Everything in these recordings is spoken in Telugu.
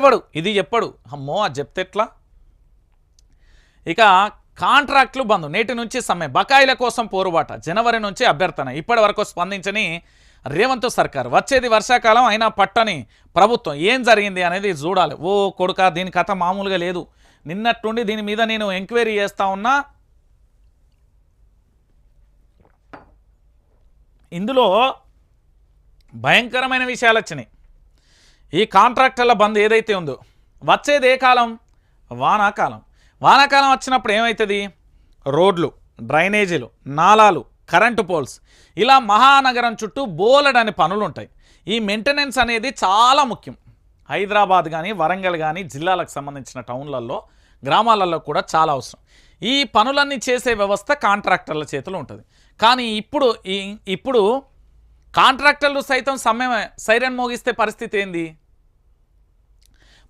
ఎవడు ఇది చెప్పడు. అమ్మో అది చెప్తే ఎట్లా? ఇక కాంట్రాక్ట్లు బంద్ నేటి నుంచి సమ్మె బకాయిల కోసం పోరుబాట జనవరి నుంచి అభ్యర్థన ఇప్పటి వరకు స్పందించని రేవంత్ సర్కార్. వచ్చేది వర్షాకాలం అయినా పట్టని ప్రభుత్వం. ఏం జరిగింది అనేది చూడాలి. ఓ కొడుక దీని కథ మామూలుగా లేదు. నిన్నట్టుండి దీని మీద నేను ఎంక్వైరీ చేస్తా ఉన్నా. ఇందులో భయంకరమైన విషయాలు వచ్చినాయి. ఈ కాంట్రాక్టర్ల బంద్ ఏదైతే ఉందో వచ్చేది ఏ కాలం? వానాకాలం. వానాకాలం వచ్చినప్పుడు ఏమవుతుంది రోడ్లు డ్రైనేజీలు నాలాలు కరెంటు పోల్స్. ఇలా మహానగరం చుట్టూ బోలెడని పనులు ఉంటాయి ఈ మెయింటెనెన్స్ అనేది చాలా ముఖ్యం. హైదరాబాద్ కానీ వరంగల్ కానీ జిల్లాలకు సంబంధించిన టౌన్లలో గ్రామాలలో కూడా చాలా అవసరం. ఈ పనులన్నీ చేసే వ్యవస్థ కాంట్రాక్టర్ల చేతిలో ఉంటుంది. కానీ ఇప్పుడు ఈ ఇప్పుడు కాంట్రాక్టర్లు సైతం సమ్మె సైరన్ మోగిస్తే పరిస్థితి ఏంది?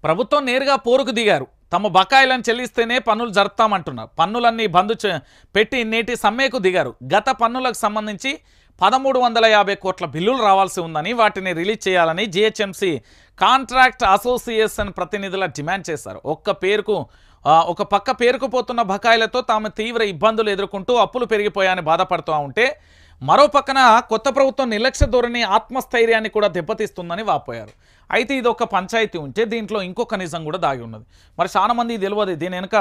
ప్రభుత్వం నేరుగా పోరుకు దిగారు. తమ బకాయిలను చెల్లిస్తేనే పన్నులు జరుపుతామంటున్నారు. పన్నులన్నీ బంద్ చే- పెట్టి నేటి సమ్మెకు దిగారు. గత పన్నులకు సంబంధించి పదమూడు వందల యాభై కోట్ల బిల్లులు రావాల్సి ఉందని వాటిని రిలీజ్ చేయాలని జిహెచ్ఎంసీ కాంట్రాక్ట్ అసోసియేషన్ ప్రతినిధుల డిమాండ్ చేశారు. ఒక్క పేరుకు ఒక పక్క పేరుకుపోతున్న బకాయిలతో తాము తీవ్ర ఇబ్బందులు ఎదుర్కొంటూ అప్పులు పెరిగిపోయాయని బాధపడుతూ ఉంటే మరో పక్కన కొత్త ప్రభుత్వం నిర్లక్ష్య ధోరణి ఆత్మస్థైర్యాన్ని కూడా దెబ్బతీస్తుందని వాపోయారు. అయితే ఇది ఒక పంచాయతీ ఉంటే దీంట్లో ఇంకొక నిజం కూడా దాగి ఉన్నది. మరి చాలా మంది తెలియదు దీని వెనుక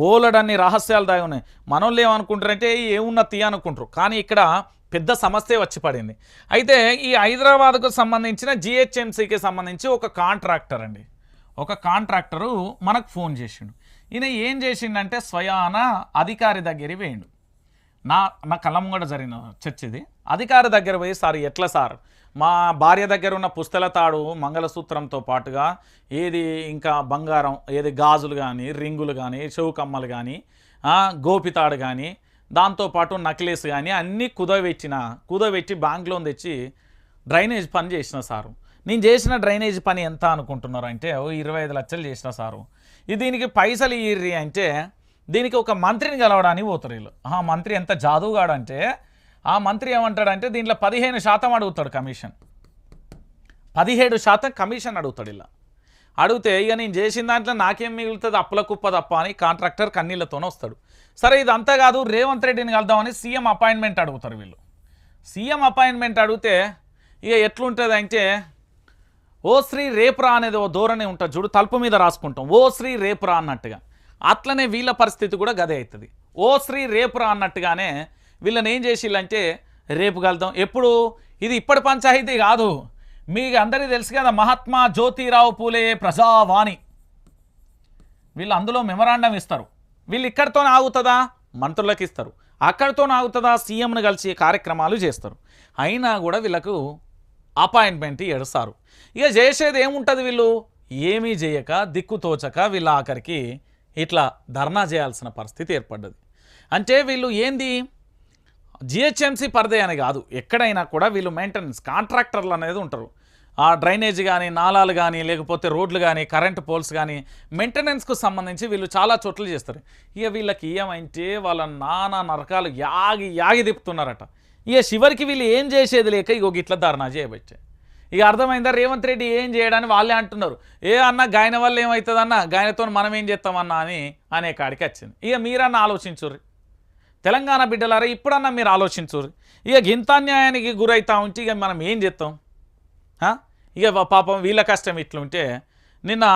బోలెడన్ని రహస్యాలు దాగి ఉన్నాయి. మనోళ్ళు ఏమనుకుంటారంటే ఏమున్న తీ అనుకుంటారు. కానీ ఇక్కడ పెద్ద సమస్య వచ్చి పడింది. అయితే ఈ హైదరాబాద్కు సంబంధించిన జిహెచ్ఎంసీకి సంబంధించి ఒక కాంట్రాక్టర్ అండి. ఒక కాంట్రాక్టరు మనకు ఫోన్ చేసిండు. ఈయన ఏం చేసిండంటే స్వయాన అధికారి దగ్గరికి వేయండు నా నా కళ్ళం కూడా జరిగిన చర్చ ఇది. అధికారి దగ్గర పోయి సార్ ఎట్లా సార్? మా భార్య దగ్గర ఉన్న పుస్తల తాడు మంగళసూత్రంతో పాటుగా ఏది ఇంకా బంగారం ఏది గాజులు కానీ రింగులు కానీ చెవు కమ్మలు కానీ గోపితాడు కానీ దాంతోపాటు నక్లెస్ కానీ అన్నీ కుదవెచ్చిన కుదవెట్టి బ్యాంక్లోన్ తెచ్చి డ్రైనేజ్ పని చేసిన సారు. నేను చేసిన డ్రైనేజ్ పని ఎంత అనుకుంటున్నారు? అంటే ఓ ఇరవై ఐదు లక్షలు చేసిన సారు. ఇది దీనికి పైసలు ఇయ్యి అంటే దీనికి ఒక మంత్రిని కలవడానికి పోతారు వీళ్ళు. ఆ మంత్రి ఎంత జాదువుగాడంటే ఆ మంత్రి ఏమంటాడంటే దీంట్లో పదిహేను శాతం అడుగుతాడు కమిషన్. పదిహేడు శాతం కమిషన్ అడుగుతాడు ఇలా. అడిగితే ఇక నేను చేసిన దాంట్లో నాకేం మిగులుతుంది? అప్పుల కుప్ప తప్ప అని కాంట్రాక్టర్ కన్నీళ్ళతోనే వస్తాడు. సరే ఇదంతా కాదు రేవంత్ రెడ్డిని కలుద్దామని సీఎం అపాయింట్మెంట్ అడుగుతారు వీళ్ళు. సీఎం అపాయింట్మెంట్ అడిగితే ఇక ఎట్లుంటుంది అంటే ఓ శ్రీ రేపురా అనేది ఓ ధోరణి ఉంటుంది చూడు తలుపు మీద రాసుకుంటాం. ఓ శ్రీ రేపురా అన్నట్టుగా. అట్లనే వీళ్ళ పరిస్థితి కూడా గదే అవుతుంది. ఓ శ్రీ రేపురా అన్నట్టుగానే వీళ్ళని ఏం చేసిల్లంటే రేపు కలుద్దాం. ఎప్పుడు? ఇది ఇప్పటి పంచాయతీ కాదు. మీకు అందరికీ తెలుసు కదా మహాత్మా జ్యోతిరావు పూలే ప్రజావాణి. వీళ్ళు అందులో మెమరాండం ఇస్తారు. వీళ్ళు ఇక్కడితో ఆగుతుందా? మంత్రులకు ఇస్తారు. అక్కడితో ఆగుతుందా? సీఎంను కలిసి కార్యక్రమాలు చేస్తారు. అయినా కూడా వీళ్ళకు అపాయింట్మెంట్ ఎడతారు ఇక చేసేది ఏముంటుంది వీళ్ళు? ఏమీ చేయక దిక్కు తోచక వీళ్ళ ఆఖరికి ఇట్లా ధర్నా చేయాల్సిన పరిస్థితి ఏర్పడ్డది. అంటే వీళ్ళు ఏంది? జిహెచ్ఎంసీ పరిధి అని కాదు. ఎక్కడైనా కూడా వీళ్ళు మెయింటెనెన్స్ కాంట్రాక్టర్లు అనేది ఉంటారు. ఆ డ్రైనేజ్ కానీ నాలాలు కానీ లేకపోతే రోడ్లు కానీ కరెంట్ పోల్స్ కానీ మెయింటెనెన్స్కు సంబంధించి వీళ్ళు చాలా చోట్ల చేస్తారు. ఇక వీళ్ళకి ఏమంటే వాళ్ళ నానా నరకాలు యాగి యాగి తిప్పుతున్నారట. ఇక చివరికి వీళ్ళు ఏం చేసేది లేక ఇగో గిట్ల ధర్నా చేయబట్టే ఇక అర్థమైందా? రేవంత్ రెడ్డి ఏం చేయడానికి వాళ్ళే అంటున్నారు. ఏ అన్న గాయన వల్ల ఏమవుతుందన్న గాయనతో మనం ఏం చేస్తామన్నా అని అనే కాడికి వచ్చింది. ఇక మీరన్నా ఆలోచించుర్రి. తెలంగాణ బిడ్డలారా ఇప్పుడన్నా మీరు ఆలోచించుర్రి. ఇక గింతాన్యాయానికి గురైతా ఉంటే ఇక మనం ఏం చేస్తాం? ఇక పాపం వీళ్ళ కష్టం ఇట్లుంటే నిన్న